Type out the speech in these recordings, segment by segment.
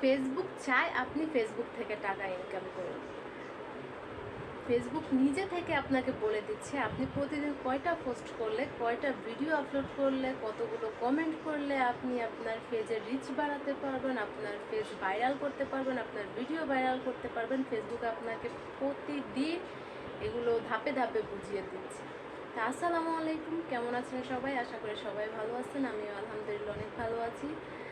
Facebook চায় আপনি Facebook থেকে টাকা ইনকাম করুন। ফেসবুক নিজে থেকে আপনাকে বলে দিচ্ছে, আপনি প্রতিদিন কয়টা পোস্ট করলে, কয়টা ভিডিও আপলোড করলে, কতগুলো কমেন্ট করলে আপনি আপনার পেজের রিচ বাড়াতে পারবেন, আপনার পেজ ভাইরাল করতে পারবেন, আপনার ভিডিও ভাইরাল করতে পারবেন। ফেসবুক আপনাকে প্রতিদিন এগুলো ধাপে ধাপে বুঝিয়ে দিচ্ছে। তা আসসালামু আলাইকুম, কেমন আছেন সবাই? আশা করি সবাই ভালো আছেন, আমিও আলহামদুলিল্লাহ অনেক ভালো আছি।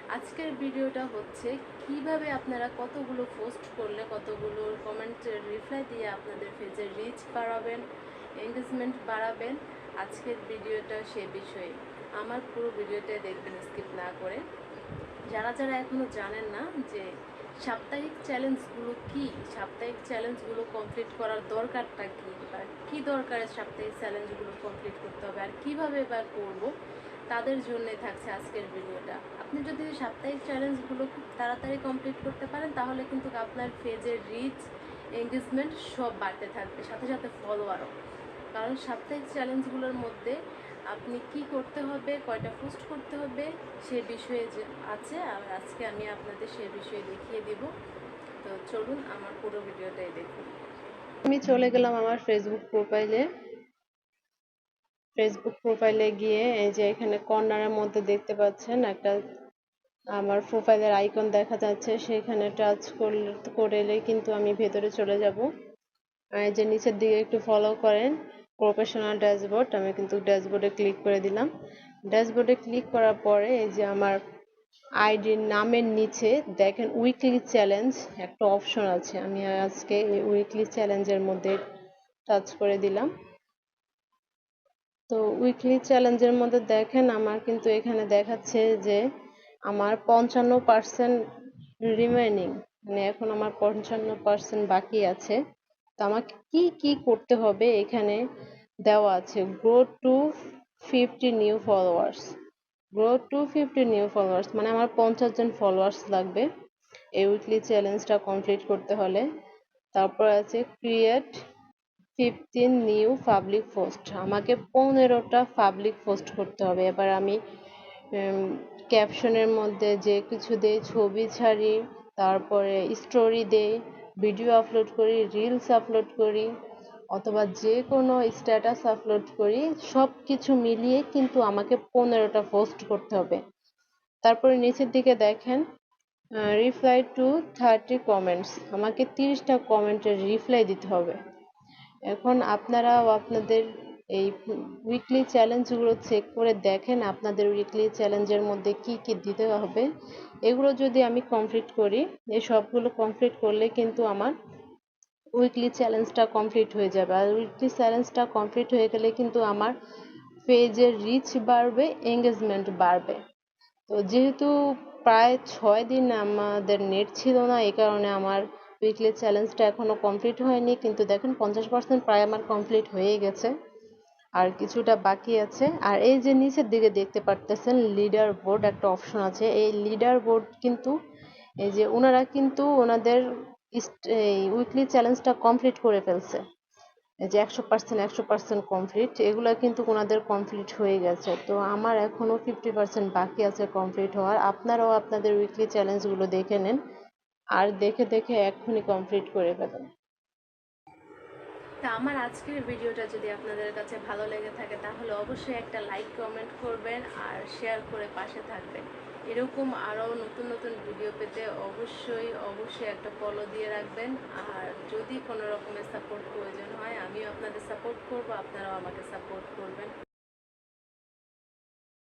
আজকের ভিডিওটা হচ্ছে কীভাবে আপনারা কতগুলো পোস্ট করলে কতগুলো কমেন্টের রিপ্লাই দিয়ে আপনাদের পেজের রিচ বাড়াবেন এঙ্গেজমেন্ট বাড়াবেন, আজকের ভিডিওটা সে বিষয়ে। আমার পুরো ভিডিওটা দেখবেন স্কিপ না করে। যারা যারা এখনও জানেন না যে সাপ্তাহিক চ্যালেঞ্জগুলো কি? সাপ্তাহিক চ্যালেঞ্জগুলো কমপ্লিট করার দরকারটা কি? বা কী দরকারে সাপ্তাহিক চ্যালেঞ্জগুলো কমপ্লিট করতে হবে? আর কীভাবে এবার করব? তাদের জন্যই থাকছে আজকের ভিডিওটা। আপনি যদি সাপ্তাহিক চ্যালেঞ্জগুলো খুব তাড়াতাড়ি কমপ্লিট করতে পারেন, তাহলে কিন্তু আপনার পেজের রিচ এঙ্গেজমেন্ট সব বাড়তে থাকবে, সাথে সাথে ফলোয়ারও কারণ সাপ্তাহিক চ্যালেঞ্জগুলোর মধ্যে আপনি কি করতে হবে, কয়টা পোস্ট করতে হবে, সে বিষয়ে যে আছে, আর আজকে আমি আপনাদের সে বিষয়ে দেখিয়ে দিব। তো চলুন আমার পুরো ভিডিওটাই দেখুন। আমি চলে গেলাম আমার ফেসবুক প্রোফাইলে ফেসবুক প্রোফাইলে গিয়ে এই যে এখানে কর্নারের মধ্যে দেখতে পাচ্ছেন একটা আমার প্রোফাইলের আইকন দেখা যাচ্ছে, সেখানে টাচ করে এলে কিন্তু আমি ভেতরে চলে যাব। এই যে নিচের দিকে একটু ফলো করেন প্রফেশনাল ড্যাশবোর্ড আমি কিন্তু ড্যাশবোর্ডে ক্লিক করে দিলাম। ড্যাশবোর্ডে ক্লিক করার পরে এই যে আমার আইডির নামের নিচে দেখেন উইকলি চ্যালেঞ্জ একটা অপশন আছে। আমি আজকে এই উইকলি চ্যালেঞ্জের মধ্যে টাচ করে দিলাম। তো উইকলি চ্যালেঞ্জের মধ্যে দেখেন আমার কিন্তু এখানে দেখাচ্ছে যে আমার পঞ্চান্ন পার্সেন্ট রিমেনিং মানে এখন আমার পঞ্চান্ন পার্সেন্ট বাকি আছে। তো আমাকে কি কি করতে হবে এখানে দেওয়া আছে grow to fifty new followers grow to fifty new followers মানে আমার পঞ্চাশ জন ফলোয়ার্স লাগবে এই উইকলি চ্যালেঞ্জটা কমপ্লিট করতে হলে। তারপর আছে create fifteen new public post আমাকে পনেরোটা পাবলিক পোস্ট করতে হবে। এবার আমি ক্যাপশনের মধ্যে যে কিছু দেই, ছবি ছাড়ি, তারপরে স্টোরি দেই ভিডিও আপলোড করি রিলস আপলোড করি, অথবা যে কোনো স্ট্যাটাস আপলোড করি সব কিছু মিলিয়ে কিন্তু আমাকে পনেরোটা পোস্ট করতে হবে। তারপরে নিচের দিকে দেখেন রিপ্লাই টু থার্টি কমেন্টস আমাকে তিরিশটা কমেন্টের রিপ্লাই দিতে হবে। এখন আপনারাও আপনাদের এই উইকলি চ্যালেঞ্জগুলো চেক করে দেখেন আপনাদের উইকলি চ্যালেঞ্জের মধ্যে কি কি দিতে হবে। এগুলো যদি আমি কমপ্লিট করি, এই সবগুলো কমপ্লিট করলে কিন্তু আমার উইকলি চ্যালেঞ্জটা কমপ্লিট হয়ে যাবে। আর উইকলি চ্যালেঞ্জটা কমপ্লিট হয়ে গেলে কিন্তু আমার পেজের রিচ বাড়বে এঙ্গেজমেন্ট বাড়বে। তো যেহেতু প্রায় ছয় দিন আমাদের নেট ছিল না, এই কারণে আমার উইকলি চ্যালেঞ্জটা এখনও কমপ্লিট হয়নি, কিন্তু দেখেন পঞ্চাশ পার্সেন্ট প্রায় আমার কমপ্লিট হয়ে গেছে। আর কিছুটা বাকি আছে। আর এই যে নিচের দিকে দেখতে পারতেছেন লিডার বোর্ড একটা অপশন আছে। এই লিডার বোর্ড কিন্তু, এই যে ওনারা কিন্তু ওনাদের এই উইকলি চ্যালেঞ্জটা কমপ্লিট করে ফেলছে। এই যে একশো পার্সেন্ট একশো পার্সেন্ট কমপ্লিট এগুলো কিন্তু ওনাদের কমপ্লিট হয়ে গেছে। তো আমার এখনও ফিফটি পার্সেন্ট বাকি আছে কমপ্লিট হওয়ার। আপনারাও আপনাদের উইকলি চ্যালেঞ্জগুলো দেখে নেন। আর দেখে দেখে এক্ষুনি কমপ্লিট করে ফেলেন তা আমার আজকের ভিডিওটা যদি আপনাদের কাছে ভালো লেগে থাকে, তাহলে অবশ্যই একটা লাইক কমেন্ট করবেন আর শেয়ার করে পাশে থাকবেন। এরকম আরও নতুন নতুন ভিডিও পেতে অবশ্যই অবশ্যই একটা ফলো দিয়ে রাখবেন। আর যদি কোনো রকমের সাপোর্ট প্রয়োজন হয়, আমিও আপনাদের সাপোর্ট করব, আপনারাও আমাকে সাপোর্ট করবেন।